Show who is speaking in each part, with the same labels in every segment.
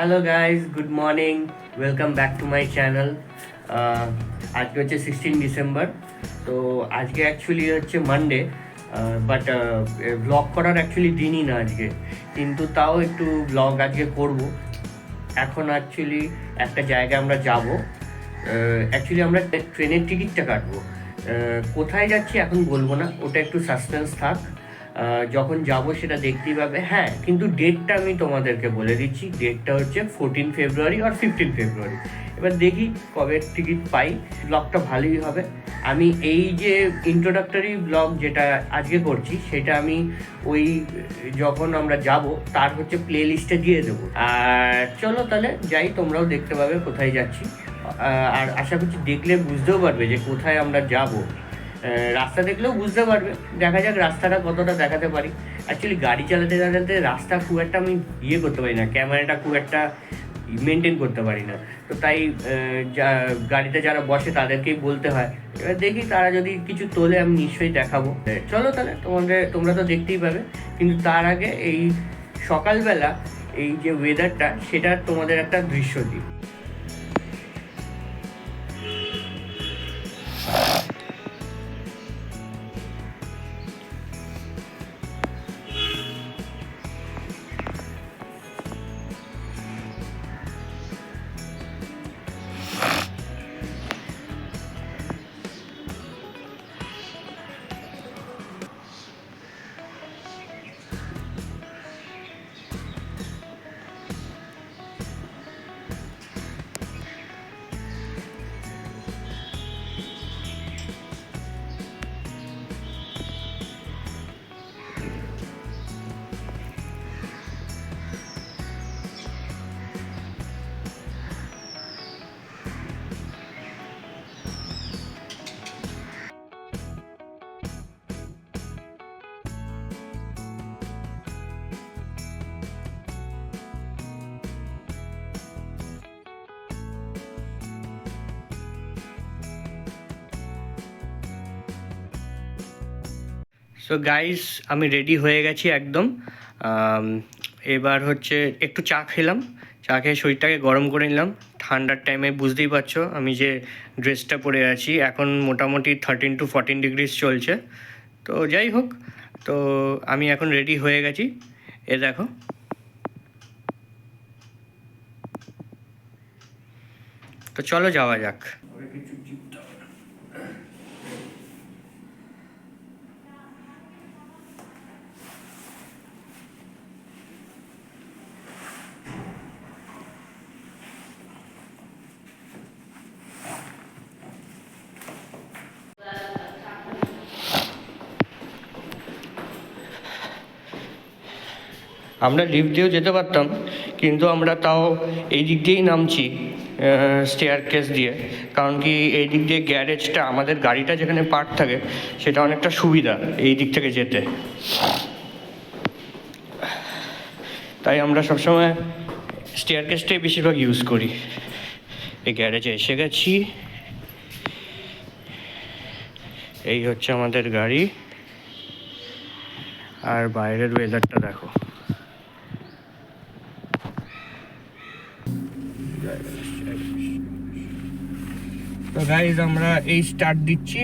Speaker 1: Hello guys good morning welcome back to my channel আজকে হচ্ছে sixteen December তো আজকে অ্যাকচুয়ালি হচ্ছে মানডে বাট ব্লগ করার অ্যাকচুয়ালি দিনই না আজকে। কিন্তু তাও একটু ব্লগ আজকে করব। এখন অ্যাকচুয়ালি একটা জায়গায় আমরা যাব। অ্যাকচুয়ালি আমরা ট্রেনের টিকিটটা কাটবো। আহ, কোথায় যাচ্ছি এখন বলব না। ওটা একটু সাসপেন্স থাক। যখন যাব সেটা দেখতেই পাবে। হ্যাঁ কিন্তু ডেটটা আমি তোমাদেরকে বলে দিচ্ছি। ডেটটা হচ্ছে ফোরটিন ফেব্রুয়ারি আর ফিফটিন ফেব্রুয়ারি এবার দেখি কবে টিকিট পাই। ব্লগটা ভালোই হবে। আমি এই যে ইন্ট্রোডাক্টরি ব্লগ যেটা আজকে করছি, সেটা আমি ওই যখন আমরা যাব, তার হচ্ছে প্লে লিস্টে দিয়ে দেবো। আর চলো তাহলে যাই, তোমরাও দেখতে পাবে কোথায় যাচ্ছি। আর আশা করছি দেখলে বুঝতেও পারবে যে কোথায় আমরা যাব। রাস্তা দেখলেও বুঝতে পারবে। দেখা যাক রাস্তাটা কতটা দেখাতে পারি। অ্যাকচুয়ালি গাড়ি চালাতে চালাতে রাস্তা খুব একটা আমি ইয়ে করতে পারি না। ক্যামেরাটা খুব একটা মেনটেন করতে পারি না। তো তাই যা, গাড়িতে যারা বসে তাদেরকেই বলতে হয়। এবার দেখি তারা যদি কিছু তোলে, আমি নিশ্চয়ই দেখাবো। চলো তাহলে, তোমাদের, তোমরা তো দেখতেই পাবে। কিন্তু তার আগে এই সকালবেলা এই যে ওয়েদারটা সেটা তোমাদের একটা দৃশ্য দিই। সো গাইস আমি রেডি হয়ে গেছি একদম। এবার হচ্ছে একটু চা খেলাম। চা খেয়ে শরীরটাকে গরম করে নিলাম। ঠান্ডার টাইমে বুঝতেই পারছ, আমি যে ড্রেসটা পরে আছি, এখন মোটামুটি থার্টিন টু ফর্টিন ডিগ্রিস চলছে। তো যাই হোক, তো আমি এখন রেডি হয়ে গেছি। এ দেখো। তো চলো যাওয়া যাক। আমরা লিফট দিয়েও যেতে পারতাম, কিন্তু আমরা তাও এই দিক দিয়েই নামছি স্টেয়ার কেস দিয়ে। কারণ কি এই দিক দিয়ে গ্যারেজটা আমাদের গাড়িটা যেখানে পার্ক থাকে, সেটা অনেকটা সুবিধা এই দিক থেকে যেতে। তাই আমরা সবসময় স্টেয়ার কেসটাই বেশিরভাগ ইউজ করি। এই গ্যারেজে এসে গেছি। এই হচ্ছে আমাদের গাড়ি। আর বাইরের ওয়েদারটা দেখো। তো গাইজ আমরা এই স্টার্ট দিচ্ছি।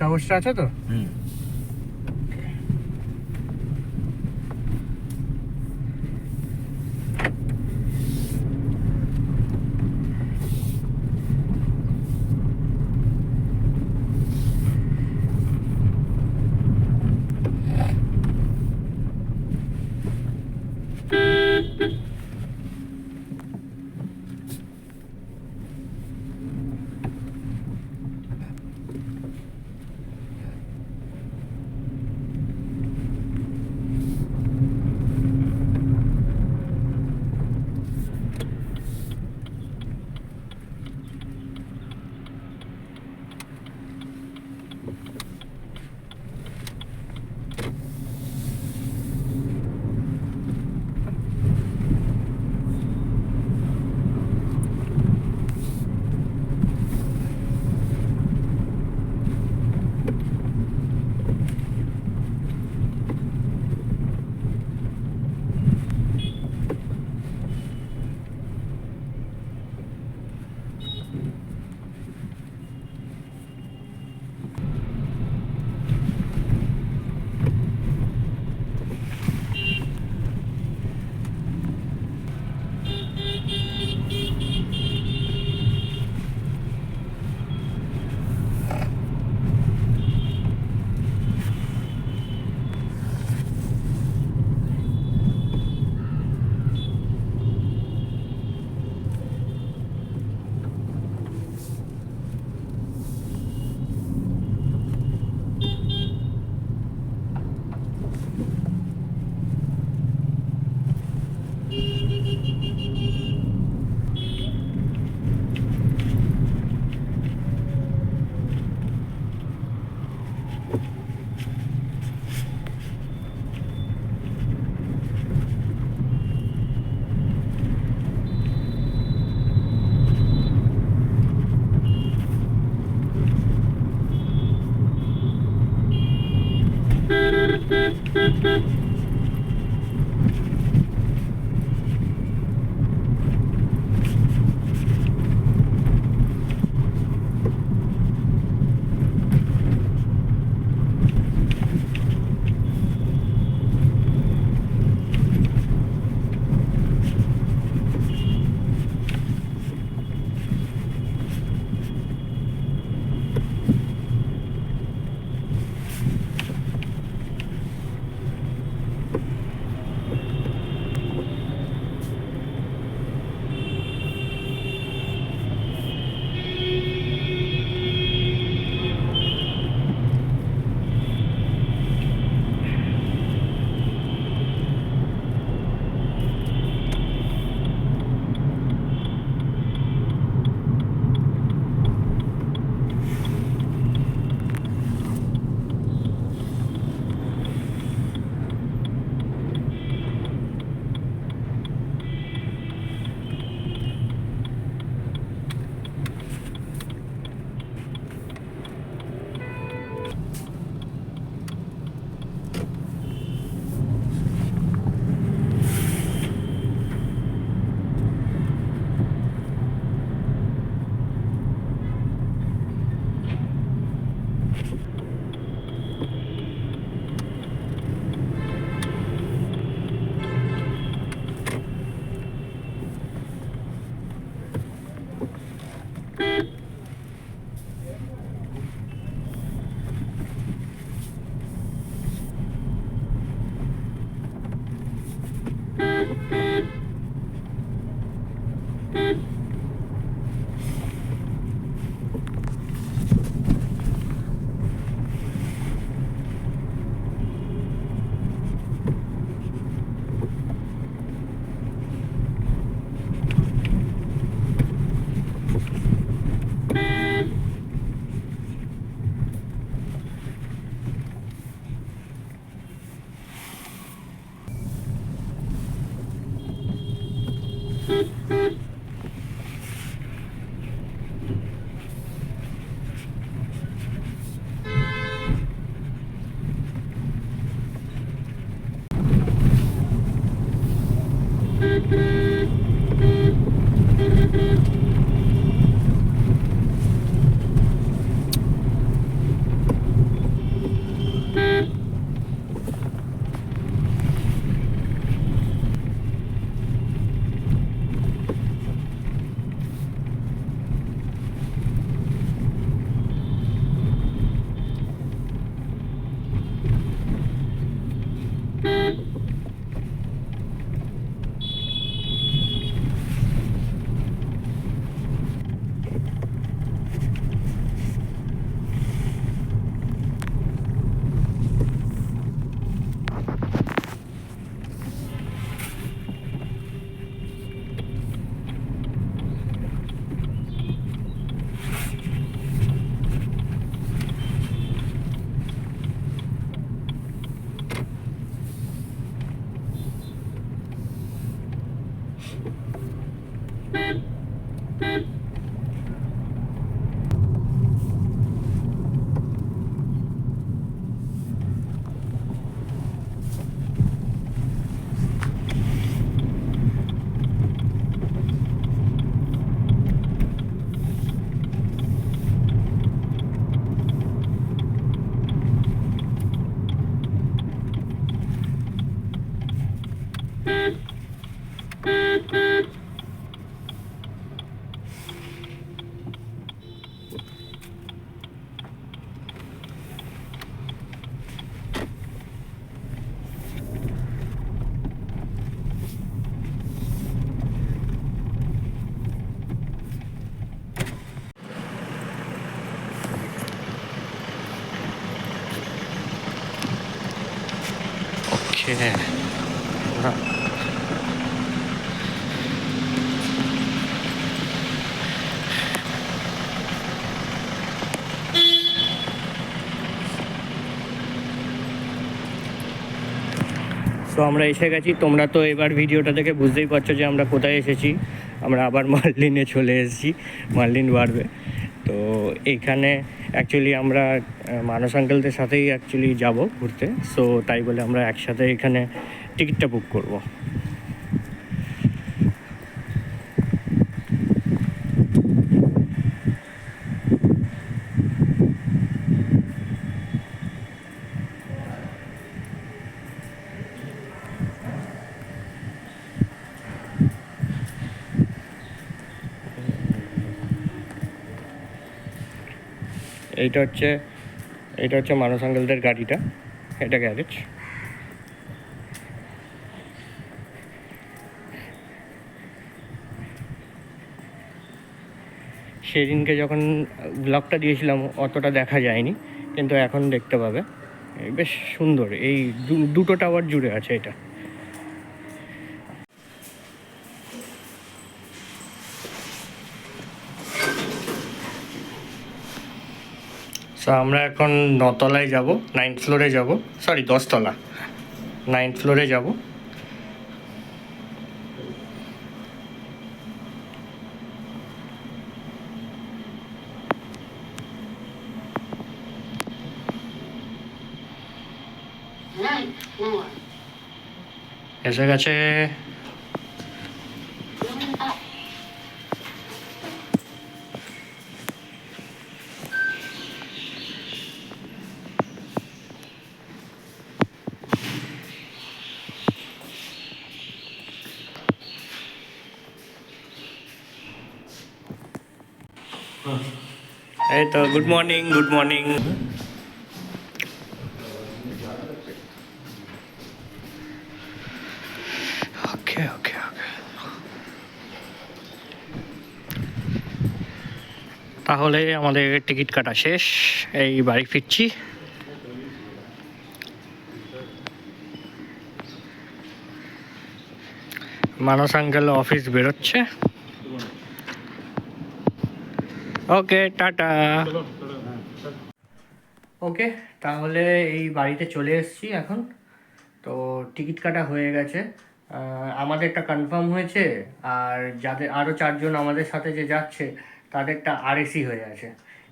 Speaker 1: কাগজটা আছে তো? Thank you. Thank you. Okay so আমরা এসে গেছি। তোমরা তো এবার ভিডিওটা দেখে বুঝতেই পারছ যে আমরা কোথায় এসেছি। আমরা আবার মার্লিনে চলে এসেছি, মার্লিন বাড়বে। তো এইখানে অ্যাকচুয়ালি আমরা মানস আঙ্কেলদের সাথেই অ্যাকচুয়ালি যাব ঘুরতে। সো তাই বলে আমরা একসাথে এখানে টিকিটটা বুক করব। এইটা হচ্ছে এটা হচ্ছে মানস আঙ্কেলদের গাড়িটা, এটা গ্যারেজ। সেদিনকে যখন ব্লগটা দিয়েছিলাম, অতটা দেখা যায়নি, কিন্তু এখন দেখতে পাবে। বেশ সুন্দর, এই দুটো টাওয়ার জুড়ে আছে এটা। সো আমরা এখন নতলায় যাব নাইন্থ ফ্লোরে যাব সরি দশতলা। নাইন্থ ফ্লোরে যাব। এসে গেছে। এই তো good morning good morning okay okay okay তাহলে আমাদের টিকিট কাটা শেষ এই বাড়ি ফিরছি। মানস আঙ্কেল অফিস বেরোচ্ছে। ওকে টাটা ওকে তাহলে এই বাড়িতে চলে এসেছি এখন। তো টিকিট কাটা হয়ে গেছে। আমাদেরটা কনফার্ম হয়েছে, আর যাদের আরও চারজন আমাদের সাথে যে যাচ্ছে, তাদেরটা আরএসি হয়ে আছে।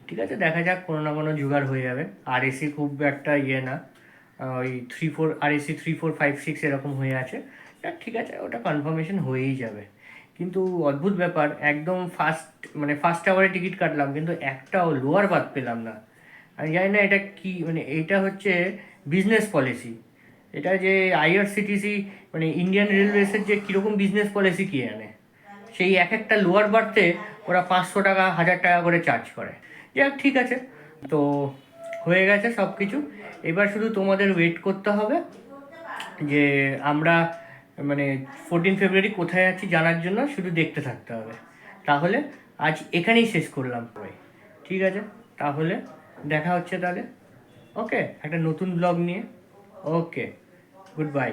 Speaker 1: ঠিক আছে, দেখা যাক, কোনো না কোনো জোগাড় হয়ে যাবে। আরএসি খুব একটা ইয়ে না। ওই three four RAC three four five six এরকম হয়ে আছে। ঠিক আছে, ওটা কনফার্মেশন হয়েই যাবে। কিন্তু অদ্ভুত ব্যাপার, একদম ফার্স্ট মানে ফার্স্ট আওয়ারে টিকিট কাটলাম, কিন্তু একটাও লোয়ার বাদ পেলাম না। আমি জানি না এটা কি মানে এটা হচ্ছে বিজনেস পলিসি এটা যে আইআরসিটিসি মানে ইন্ডিয়ান রেলওয়েসের যে কীরকম বিজনেস পলিসি কি আনে। সেই এক একটা লোয়ার বার্থে ওরা পাঁচশো টাকা, হাজার টাকা করে চার্জ করে। যাক, ঠিক আছে। তো হয়ে গেছে সব কিছু এবার শুধু তোমাদের ওয়েট করতে হবে যে আমরা মানে ফোরটিন ফেব্রুয়ারি কোথায় আছি জানার জন্য শুধু দেখতে থাকতে হবে। তাহলে আজ এখানেই শেষ করলাম ঠিক আছে? তাহলে দেখা হচ্ছে তাহলে। ওকে একটা নতুন ব্লগ নিয়ে। Okay good bye